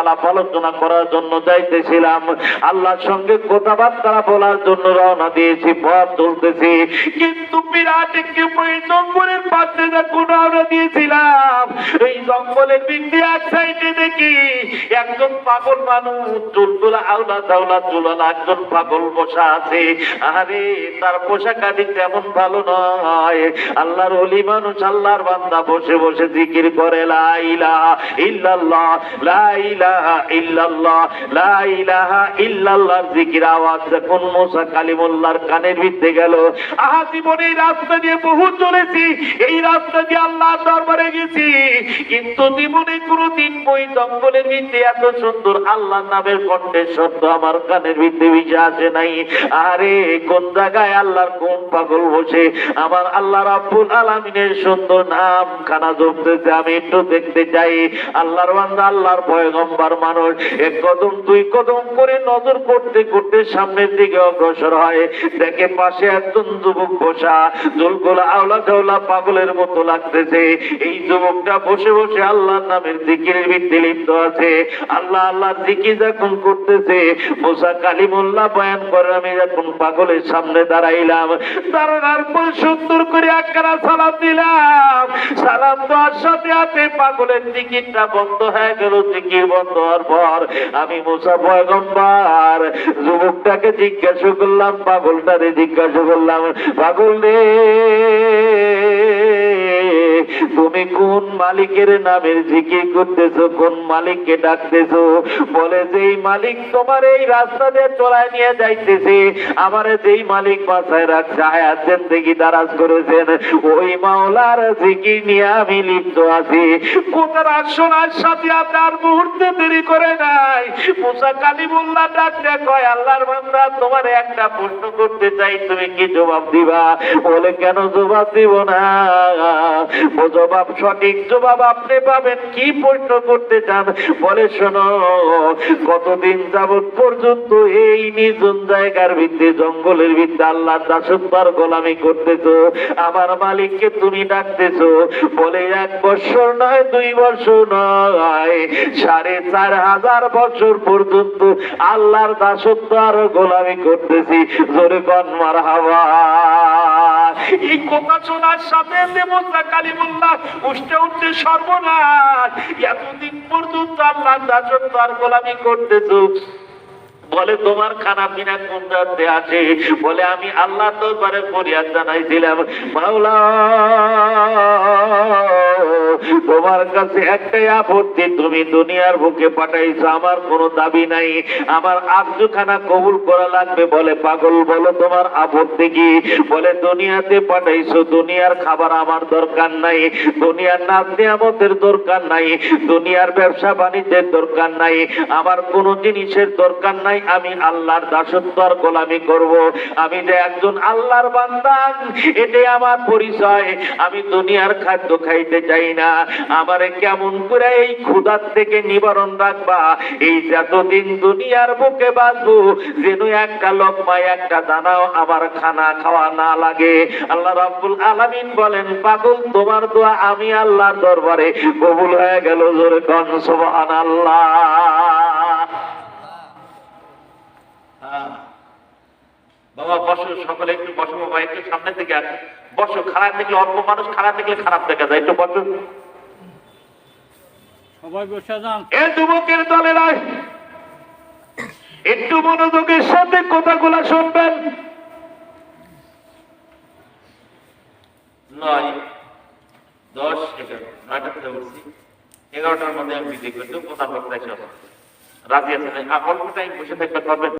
আলাপ আলোচনা করার জন্য যাইতেছিলাম। আল্লাহর সঙ্গে কথাবার্তা বলার জন্য রওনা দিয়েছি, পথ চলতেছি। কিন্তু বিরাট একটি জঙ্গলের পাশে যখন রওনা দিয়েছিলাম, এই জঙ্গলের বিন্দু এক সাইডে দেখি একজন পাগল মানুষ চুলগুলা আউলা দাউলা চুলালা একজন পাগল বসা আছে। আরে তার পোশাক আদি তেমন ভালো নয়। আল্লাহর অলি মানুষ, আল্লাহর বান্দা বসে বসে জিকির করে লাইলা ইল্লাল্লাহ, লা ইলাহা ইল্লাল্লাহ, লা ইলাহা ইল্লাল্লাহর জিকির আওয়াজ যখন মুসা কালিমুল্লাহর কানের ভিতরে গেল। আহা, জীবনে রাস্তা দিয়ে বহু চলেছি, এই রাস্তা দিয়ে আল্লাহর দরবারে গেছি। কিন্তু জীবনে জঙ্গলের ভিতরে এত সুন্দর আল্লাহ নামের শব্দ আমার কানের ভিতরে ভিজে আসে নাই। আরে, কোন জায়গায় আল্লাহর কোন পাগল বসে? আমার আল্লাহ রাব্বুল আলামিনের সুন্দর নাম খানা জপতেছে আমি একটু দেখতে চাই। আল্লাহর বান্দা, আল্লাহর পয়গম্বর মানুষ। এক কদম, দুই কদম করে নজর করতে করতে সামনের দিকে অগ্রসর হয়। দেখে পাশে একজন যুবক বসা। জলগুলা আওলা ঝাওলা পাগলের মতো লাগতেছে। এই যুবকটা বসে বসে আল্লাহর নামের জিকিরের ভিত্তি লিপ্ত আছে। আল্লাহ আল্লাহ জিকির যখন করতেছে, মোসা কালিমুল্লাহ বয়ান করে, আমি যখন পাগলের সামনে দাঁড়াইলাম, দাঁড়ানোর পর সুন্দর করে একখানা সালাম দিলাম। সালাম দেওয়ার সাথে সাথে পাগলের টিকিটটা বন্ধ হয়ে গেল টিকিট বন্ধ হওয়ার পর আমি মুসা পয়গম্বর। যুবকটাকে জিজ্ঞাসা করলাম পাগলটারে জিজ্ঞাসা করলাম পাগল রে। তুমি কোন মালিকের নামের জিকির করতেছো, কোন মালিককে ডাকতেছো? বলে যেই মালিক তোমার এই রাস্তা দিয়ে চলায় নিয়ে যাইতেছে, আমার যেই মালিক বাসায় রাখছে আয়াতেন দেখি দারাজ করেছেন, ওই মাওলার জিকির নিয়ে আমি লিপ্ত আছি। কোথার শোনার সাথে আপনার মুহূর্তে দেরি করে নাই। মুসা কালিমুল্লাহ ডাকতে কয়, আল্লাহর বান্দা, তোমার একটা প্রশ্ন করতে চাই, তুমি কি জবাব দিবা? বলে, কেন জবাব দিব না? ও জবাব সঠিক। জবাব আপনি পাবেন। কি প্রশ্ন করতে চান? বলে শোনো, কতদিন যাবৎ পর্যন্ত এই নির্জন জায়গার ভিত্তি, জঙ্গলের ভিত্তি, আল্লাহ দাসত্বার গোলামি করতেছো, আমার মালিককে তুমি ডাকতেছো, বলে এক বছর নয়, দুই বছর নয়, সাড়ে চার হাজার বছর পর্যন্ত আল্লাহর দাসত্ব আর গোলামি করতেছি। জোরে কন মার হাওয়া এই কথা শোনার সাথে দেবতা কালিমুল্লাহ উঠতে উঠতে সর্বনাশ। এতদিন পর্যন্ত আল্লাহ রাজত্ব আর গোলামি করতেছো বলে, তোমার খানা পিনা কোন রাতে আছে? বলে, আমি আল্লাহ দরবারে ফরিয়াদ জানাইছিলাম, মাওলা, তোমার কাছে একটাই আপত্তি, তুমি দুনিয়ার বুকে পাঠাইছো, আমার কোনো দাবি নাই, আমার আব্দুখানা কবুল করা লাগবে। বলে, পাগল বলো, তোমার আপত্তি কি? বলে, দুনিয়াতে পাঠাইছো, দুনিয়ার খাবার আমার দরকার নাই, দুনিয়ার নাচ নিয়ামতের দরকার নাই, দুনিয়ার ব্যবসা বাণিজ্যের দরকার নাই, আমার কোনো জিনিসের দরকার নাই আমি আল্লাহর দাসত্ব আর গোলামি করব। আমি যে একজন আল্লাহর বান্দা, এটাই আমার পরিচয়। আমি দুনিয়ার খাদ্য খাইতে চাই না। আমারে কেমন করে এই ক্ষুধার থেকে নিবারণ রাখবা? এই যতদিন দুনিয়ার বুকে বাঁচবো, যেন একটা লোকমায় একটা দানাও আমার খানা খাওয়া না লাগে। আল্লাহ রাব্বুল আলামিন বলেন, পাগল, তোমার দোয়া আমি আল্লাহর দরবারে কবুল হয়ে গেল জোরে কন, সুবহানাল্লাহ হ্যাঁ। বাবা বসো সকলে একটু বসো বাবা একটু সামনে থেকে আসো। বসো খারাপ দেখলে অল্প মানুষ খারাপ দেখলে খারাপ দেখা যায় একটু বসো। সবাই বসে যান। এ যুবকের দলেরা একটু মনোযোগের সাথে কথাগুলো শুনবেন। নয় দশ এগারো নয়টা থেকে উঠছি। এগারোটার মধ্যে আমি করতে রাজি আছেন? অল্প টাইম বসে থাকতে পারবেন